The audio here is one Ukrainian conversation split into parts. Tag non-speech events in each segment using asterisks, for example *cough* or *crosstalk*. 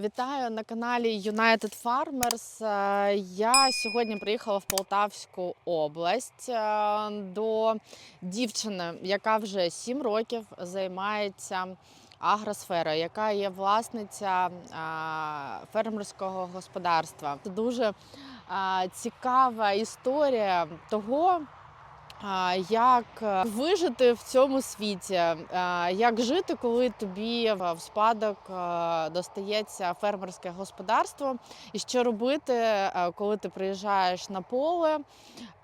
Вітаю на каналі United Farmers. Е, Я сьогодні приїхала в Полтавську область е, до дівчини, яка вже 7 років займається агросферою, яка є власниця е, фермерського господарства. Це дуже цікава історія того. Як е, вижити в цьому світі? Е, Як жити, коли тобі в спадок е, достається фермерське господарство? І що робити, коли ти приїжджаєш на поле?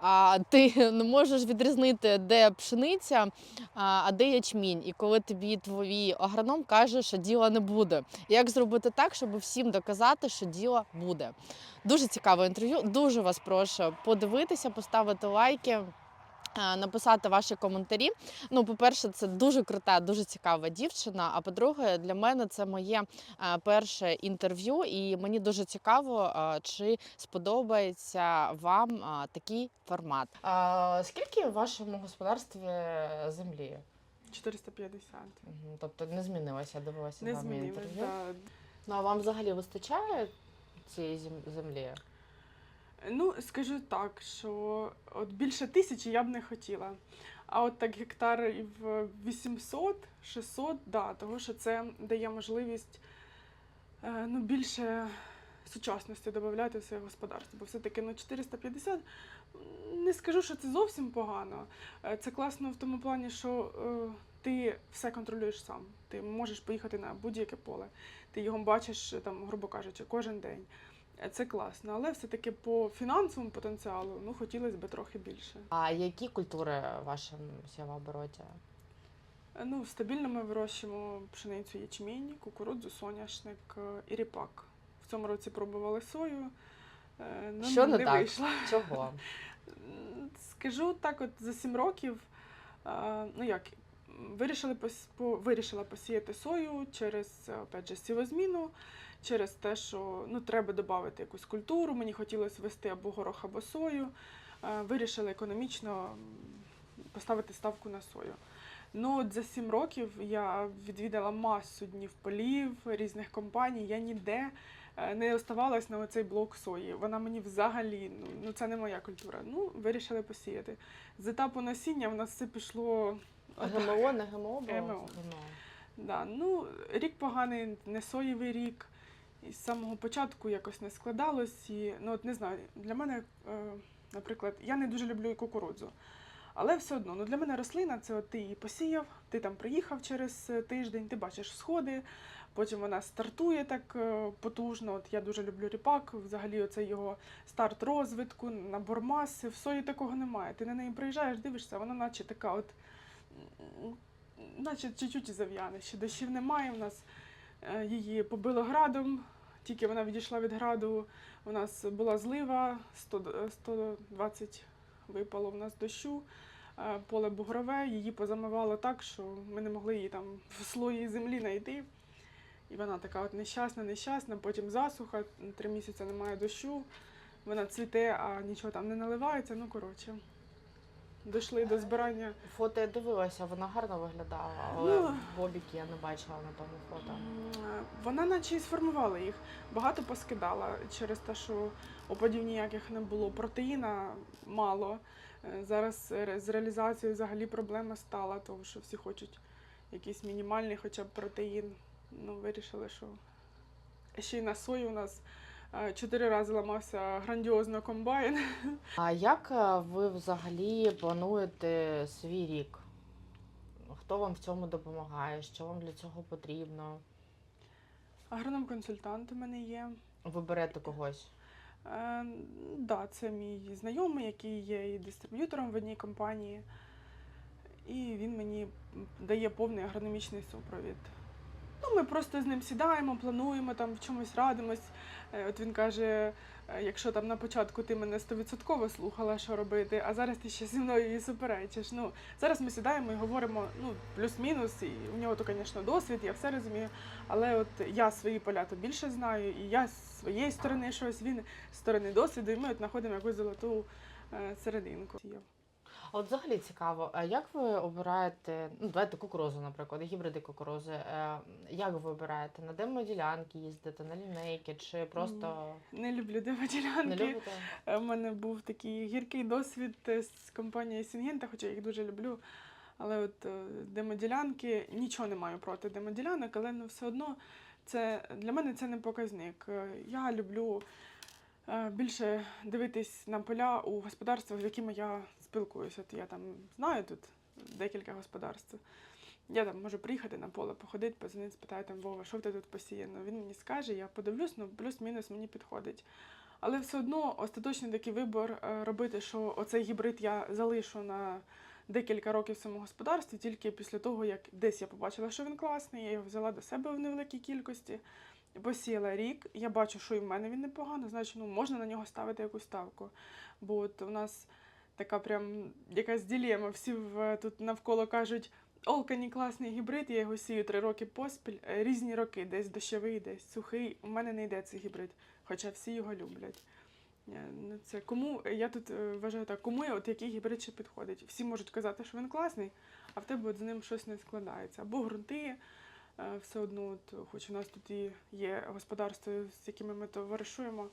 А ти *laughs* не можеш відрізнити, де пшениця, а де ячмінь. І коли тобі твій агроном каже, що діла не буде. Як зробити так, щоб всім доказати, що діла буде? Дуже цікаве інтерв'ю. Дуже вас прошу подивитися, поставити лайки. Е, Написати ваші коментарі. Ну, по-перше, це дуже крута, дуже цікава дівчина. А по-друге, для мене це моє е, перше інтерв'ю, і мені дуже цікаво, е, чи сподобається вам такий формат. А, скільки в вашому господарстві землі? 450. Мгм, Тобто не змінилося, дивилася Не інтерв'ю. да. Ну а вам взагалі вистачає цієї землі? Ну, скажу так, що от більше тисячі я б не хотіла. А от так гектарів 800, 600, да, того що це дає можливість е, ну, більше сучасності додати в своє господарство. Бо все-таки ну, 450, не скажу, що це зовсім погано. Е, Це класно в тому плані, що е, ти все контролюєш сам. Ти можеш поїхати на будь-яке поле. Ти його бачиш, там, грубо кажучи, кожен день. Це класно, але все-таки по фінансовому потенціалу ну, хотілося б трохи більше. А які культури в вашому сівообороті? Ну, стабільно ми вирощуємо пшеницю ячмінь, кукурудзу, соняшник е, і ріпак. В цьому році пробували сою. е, ну, Що не не так? вийшло. Чого? *laughs* Скажу так, от за сім років, е, ну як, вирішили вирішила посіяти сою через опять же, сівозміну, через те, що ну, треба додати якусь культуру. Мені хотілося вести або горох, або сою. Е, Вирішили економічно поставити ставку на сою. Ну, от за сім років я відвідала масу днів полів різних компаній. Я ніде е, не оставалась на оцей блок сої. Вона мені взагалі ну, ну це не моя культура. Ну, вирішили посіяти. З етапу насіння в нас все пішло. ГМО, не ГМО було? ГМО. Да, ну, рік поганий, не соєвий рік. І з самого початку якось не складалось. І, ну, от не знаю, для мене, е, наприклад, я не дуже люблю кукурудзу. Але все одно, ну для мене рослина це от ти її посіяв, ти там приїхав через е, тиждень, ти бачиш сходи, потім вона стартує так е, потужно. От я дуже люблю ріпак, взагалі оце його старт розвитку, набор маси. В сої такого немає. Ти на неї приїжджаєш, дивишся, вона наче така от, наче чуть-чуть зав'яне. Ще дощів немає. У нас її побило градом. Тільки вона відійшла від граду, у нас була злива, 100, 120 випало в нас дощу, е, поле бугрове, її позамивало так, що ми не могли її там в слої землі знайти. І вона така от нещасна, нещасна, потім засуха, три місяці немає дощу, вона цвіте, а нічого там не наливається. Ну, коротше, дійшли до збирання. Фото я дивилася, вона гарно виглядала, але Ну. бобіки я не бачила на тому фото. Вона наче і сформувала їх. Багато поскидала через те, що опадів ніяких не було. Протеїна мало. Е, Зараз з реалізацією взагалі проблема стала, тому що всі хочуть якийсь мінімальний хоча б протеїн. Ну, вирішили, що ще й на сої у нас чотири рази ламався грандіозно комбайн. А як е, ви взагалі плануєте свій рік? Хто вам в цьому допомагає? Що вам для цього потрібно? Агроном-консультант у мене є. Ви берете когось? Е, да, це мій знайомий, який є і дистриб'ютором в одній компанії. І він мені дає повний агрономічний супровід. Ну, ми просто з ним сідаємо, плануємо, там в чомусь радимось. Е, От він каже, е, якщо там на початку ти мене стовідсотково слухала, що робити, а зараз ти ще зі мною і суперечиш. Ну, зараз ми сідаємо і говоримо ну, плюс-мінус, і в нього то, звісно, досвід, я все розумію. Але от я свої поля то більше знаю, і я з своєї сторони щось, він з сторони досвіду, і ми от знаходимо якусь золоту е, серединку. А от взагалі цікаво, а як ви обираєте, ну давайте кукурузу, наприклад, гібриди кукурузи. е, Як ви обираєте? На демоділянки їздите, на лінейки, чи просто Не люблю не демоділянки. любите? У мене був такий гіркий досвід е, з компанією Сінгента, хоча я їх дуже люблю. Але от е, демоділянки нічого не маю проти демоділянок, але ну, все одно це для мене це не показник. Е, Я люблю е, більше дивитись на поля у господарствах, з якими я спілкуюся. От я там знаю тут декілька господарств. Я там можу приїхати на поле, походити, позвонити, спитати там Вова, що в тебе тут посіяно. Він мені скаже, я подивлюсь, ну плюс-мінус мені підходить. Але все одно остаточний такий вибор е, робити, що оцей гібрид я залишу на декілька років в своєму господарстві, тільки після того, як десь я побачила, що він класний, я його взяла до себе в невеликій кількості, посіяла рік, я бачу, що і в мене він непогано, значить ну, можна на нього ставити якусь ставку. Бо от у нас така прям якась ділема. Всі в, тут навколо кажуть, Олкані класний гібрид, я його сію три роки поспіль, е, різні роки, десь дощовий, десь сухий. У мене не йде цей гібрид, хоча всі його люблять. Е, Ну, це кому я тут е, вважаю так, кому от який гібрид ще підходить. Всі можуть казати, що він класний, а в тебе от з ним щось не складається. Або ґрунти. Все одно, от, хоч у нас тут і є господарство, з якими ми товаришуємо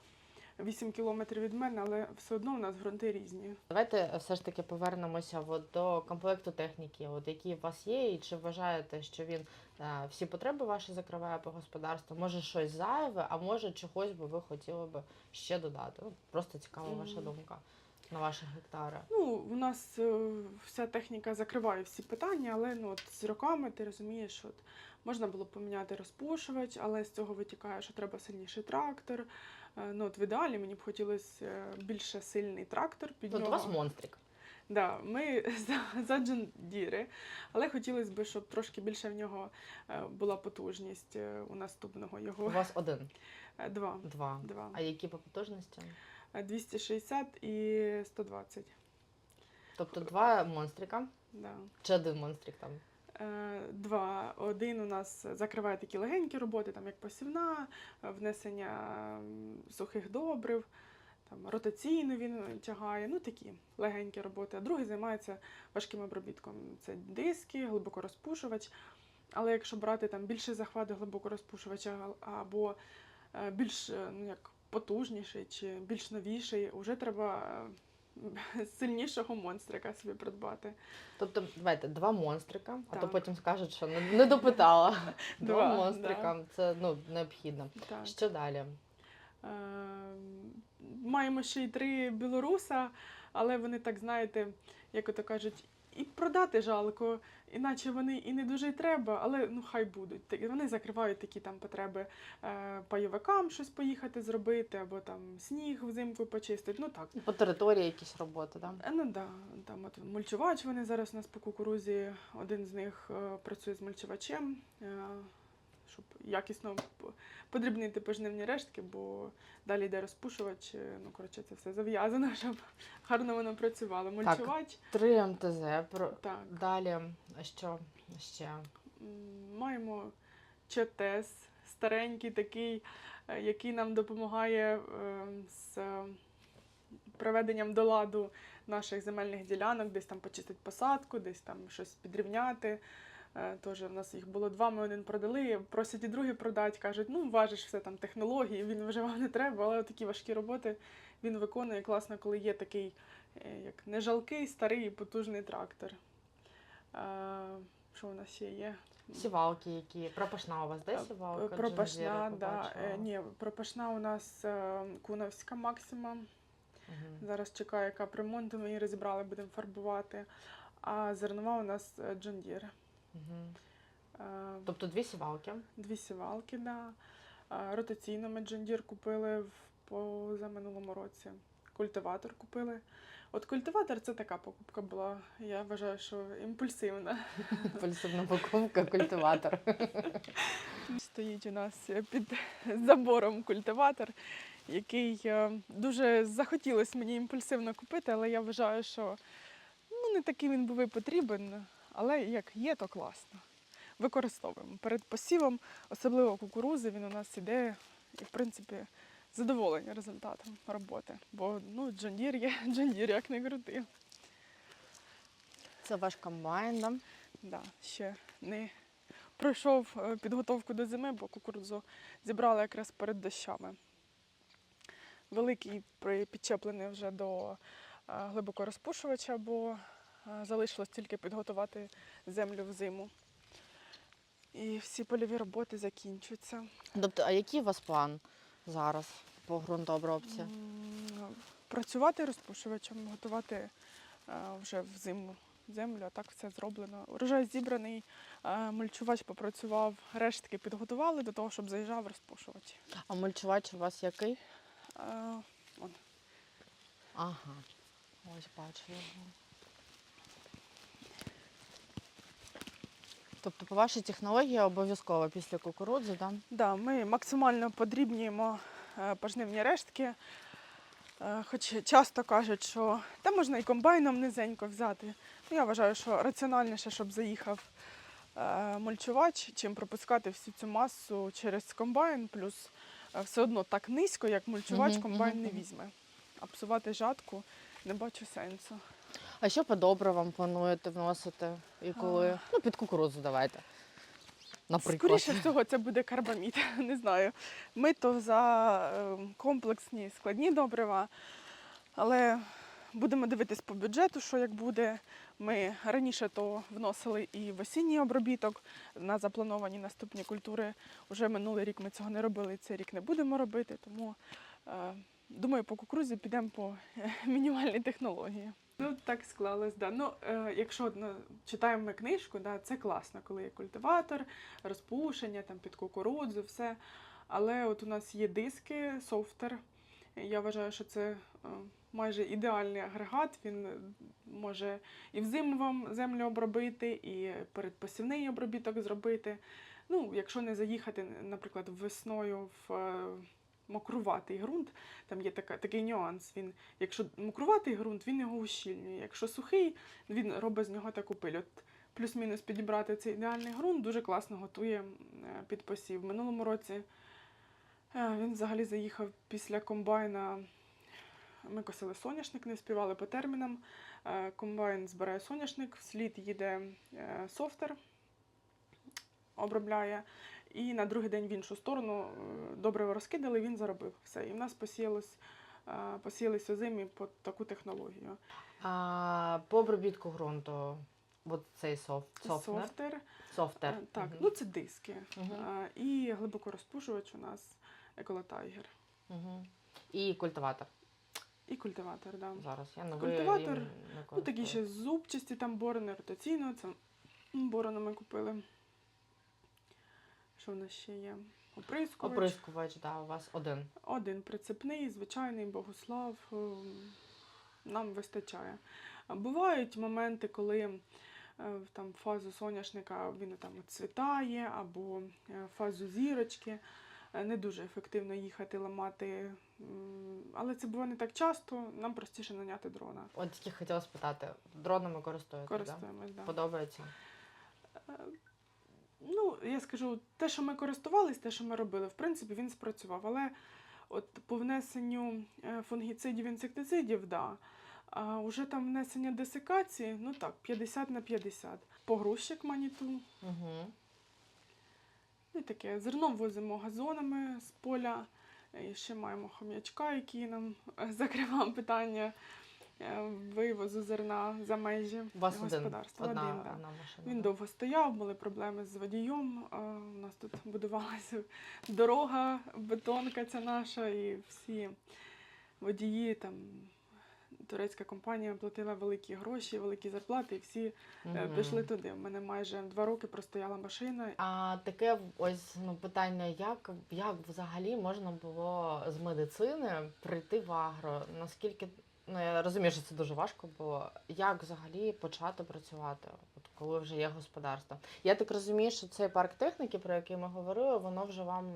8 кілометрів від мене, але все одно у нас ґрунти різні. Давайте все ж таки повернемося от до комплекту техніки, от які у вас є, і чи вважаєте, що він е, всі потреби ваші закриває по господарству? Може щось зайве, а може чогось би ви хотіли би ще додати? Просто цікава ваша думка на ваші гектари. Ну, у нас е, вся техніка закриває всі питання, але ну, от з роками ти розумієш, от можна було поміняти розпушувач, але з цього витікає, що треба сильніший трактор. Е, Ну, от в ідеалі мені б хотілося е, більше сильний трактор під От у нього. вас монстрик. Да, ми *laughs* за, за Deere, але хотілося б, щоб трошки більше в нього е, була потужність у наступного У вас один, Два. два. Два. А які по потужності? Е, 260 і 120. Тобто два монстрика, Да. чи один монстрик там? Е, Два. Один у нас закриває такі легенькі роботи, там як посівна, е, внесення сухих добрив, там ротаційно він тягає, ну такі легенькі роботи. А другий займається важким обробітком. Це диски, глибокорозпушувач. Але якщо брати там більший захват глибокорозпушувача або е, більш ну, як потужніший чи більш новіший, вже треба *laughs* сильнішого монстрика собі придбати. Тобто, давайте два монстрика, а то потім скажуть, що не, не допитала. *laughs* Два Два, монстрика, це ну необхідно. Так. Що далі? Е, Маємо ще й три білоруса, але вони так, знаєте, як ото кажуть, і продати жалко, іначе вони і не дуже й треба, але ну хай будуть. Та- Вони закривають такі там потреби е, пайовикам щось поїхати зробити, або там сніг взимку почистити. Ну так. По території якісь роботи, так? Е, Ну да, там от мульчувач вони зараз у нас по кукурузі. Один з них е, працює з мульчувачем, е, щоб якісно подрібнити пожнивні рештки, бо далі йде розпушувач. е, Ну, коротше, це все зав'язано, *laughs* щоб гарно воно працювало. Мульчувач, Три МТЗ. Про... так. Далі, що ще? Маємо ЧТС, старенький такий, е, який нам допомагає е, з приведенням до ладу наших земельних ділянок, десь там почистити посадку, десь там щось підрівняти. Е, Теж в нас їх було два, ми один продали, просять і другий продати, кажуть, ну важиш все там технології, він вже вам не треба, але такі важкі роботи він виконує класно, коли є такий е, як не жалкий, старий і потужний трактор. Е, Що у нас ще є? Сівалки, які. Пропашна у вас, де сівалка? Пропашна, да. Ні, пропашна у нас Куновська максима. Мгм. Зараз чекаю, яка ремонту, ми її розібрали, будемо фарбувати. А зернова у нас е, Е, Тобто дві сівалки. Дві сівалки, да. Е, Ротаційно ми John купили в позаминулому році. Культиватор купили. От культиватор це така покупка була. Я вважаю, що імпульсивна. Пульсивна покупка, культиватор. *laughs* Стоїть у нас під забором культиватор, який дуже захотілося мені імпульсивно купити, але я вважаю, що ну, не такий він був і потрібен, але як є, то класно. Використовуємо. Перед посівом, особливо кукурузи, він у нас іде і, в принципі, задоволені результатом роботи. Бо ну, Deere є *laughs* Deere, як не крути. Це ваш комбайн, да? Да, ще не пройшов е, підготовку до зими, бо кукурудзу зібрали якраз перед дощами. Великий підчеплений вже до е, глибокорозпушувача, бо залишилось тільки підготувати землю в зиму. І всі польові роботи закінчуються. Тобто, а який у вас план зараз по ґрунтообробці? Працювати розпушувачем, готувати е, вже в зиму землю, а так все зроблено. Урожай зібраний, е, мульчувач попрацював, рештки підготували до того, щоб заїжджав розпушувач. А мульчувач у вас який? Е, Ага. Ось бачу його. Тобто, по вашій технології обов'язково після кукурудзи, да? Да, ми максимально подрібнюємо е, пожнивні рештки. Е, Хоч часто кажуть, що та можна і комбайном низенько взяти. Ну, я вважаю, що раціональніше, щоб заїхав е, мульчувач, чим пропускати всю цю масу через комбайн, плюс все одно так низько, як мульчувач, комбайн не візьме. А псувати жатку не бачу сенсу. А що по добривам плануєте вносити? І коли? А. Ну, під кукурудзу давайте. Наприклад. Скоріше всього, це буде карбамід. *laughs* Не знаю. Ми то за е, комплексні складні добрива, але будемо дивитись по бюджету, що як буде. Ми раніше то вносили і в осінній обробіток на заплановані наступні культури. Уже минулий рік ми цього не робили, цей рік не будемо робити. Тому е, думаю, по кукурузі підемо по *laughs* мінімальній технології. Ну так склалось, да. Ну е, якщо ну, читаємо ми книжку, да, це класно, коли є культиватор, розпушення там під кукурудзу, все. Але от у нас є диски, софтер. Я вважаю, що це е, майже ідеальний агрегат. Він може і взиму вам землю обробити, і передпосівний обробіток зробити. Ну, якщо не заїхати, наприклад, весною в е, мокруватий ґрунт, там є така, такий нюанс. Він, якщо мокруватий ґрунт, він його ущільнює. Якщо сухий, він робить з нього таку пиль. От плюс-мінус підібрати цей ідеальний ґрунт дуже класно готує е, під посів. В минулому році е, він взагалі заїхав після комбайна. Ми косили соняшник, не співали по термінам. Е, Комбайн збирає соняшник, вслід їде софтер, обробляє. І на другий день в іншу сторону е, добре розкидали, він заробив все. І в нас посіялось, е, посіялись озимі по таку технологію. А по обробітку ґрунту, от цей софт, софтнер, Софтер. софтер. Е, Так, Мгм. ну це диски. Е, І глибокорозпушувач у нас еколотайгер. Мгм. І культиватор І культиватор, да. зараз. Я новий Культиватор, не Ну, такі ще зубчасті там борони, ротаційно, це борони ми купили. Що в нас ще є? Оприскувач. Оприскувач, да, у вас один. Один прицепний, звичайний Богослав. ем, Нам вистачає. Бувають моменти, коли е, там фазу соняшника він там цвітає, або е, фазу зірочки. Е, Не дуже ефективно їхати, ламати. Але це буває не так часто, нам простіше наняти дрона. От тільки хотіла спитати, дронами користуєтесь, да? Да. Подобається? Е, Ну, я скажу, те, що ми користувались, те, що ми робили, в принципі, він спрацював. Але от по внесенню е, фунгіцидів, інсектицидів, да. А вже там внесення десикації, ну так, 50 на 50. Погрузчик маніту. Угу. І таке. Зерно возимо газонами з поля. І ще маємо хом'ячка, який нам е, *laughs* закривав питання е, вивозу зерна за межі У вас один, господарства. одна, Один, да. одна машина. Він да? довго стояв, були проблеми з водієм. У нас тут будувалася дорога, бетонка ця наша, і всі водії там. Турецька компанія платила великі гроші, великі зарплати, і всі е, Мгм. пішли туди. У мене майже два роки простояла машина. А таке ось ну, питання, як, як взагалі можна було з медицини прийти в агро? Наскільки ну я розумію, що це дуже важко було. Як взагалі почати працювати, от коли вже є господарство? Я так розумію, що цей парк техніки, про який ми говорили, воно вже вам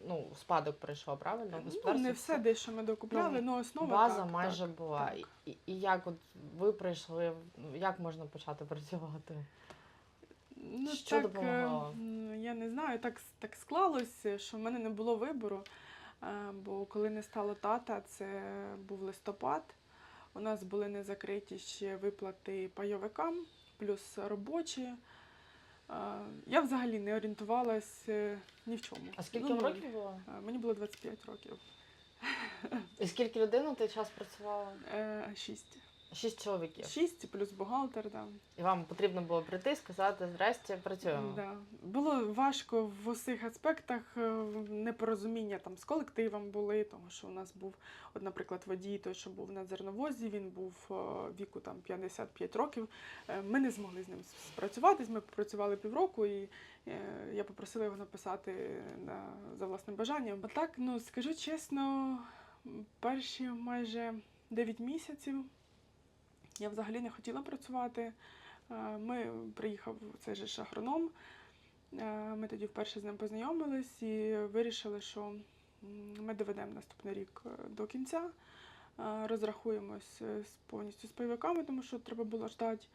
ну в спадок прийшло, правильно? Ну, не все дещо ми докупляли, Ну, але основа база так, майже так, була. так. І, і як от ви прийшли, ну, як можна почати працювати? Ну, Що так, допомагало? е, Я не знаю, так, так склалося, що в мене не було вибору. е, Бо коли не стало тата, це був листопад. У нас були не закриті ще виплати пайовикам. плюс робочі. Е, Я взагалі не орієнтувалась е, ні в чому. А скільки Ну, років було? Е, Мені було 25 років. І скільки людей на той час працювало? Е, Шість. Шість чоловіків. Шість плюс бухгалтер, да. І вам потрібно було прийти, сказати здрасте, працюємо. Да. Було важко в усіх аспектах е, непорозуміння там з колективом були, тому що у нас був, от, наприклад, водій, той, що був на зерновозі, він був е, віку там 55 років. Е, Ми не змогли з ним спрацюватись. Ми попрацювали півроку, і я попросила його написати на, за власним бажанням. А так, ну скажу чесно, перші майже 9 місяців я взагалі не хотіла працювати. Е, Ми приїхав цей же ж агроном. Е, Ми тоді вперше з ним познайомились і вирішили, що ми доведемо наступний рік е, до кінця, розрахуємось повністю з пайовиками, тому що треба було ждати.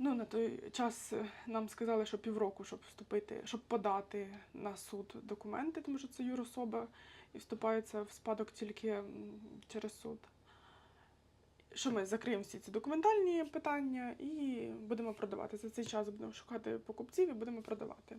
Ну, на той час нам сказали, що півроку, щоб вступити, щоб подати на суд документи, тому що це юрособа і вступається в спадок тільки через суд. Що ми закриємо всі ці документальні питання і будемо продавати. За цей час будемо шукати покупців і будемо продавати.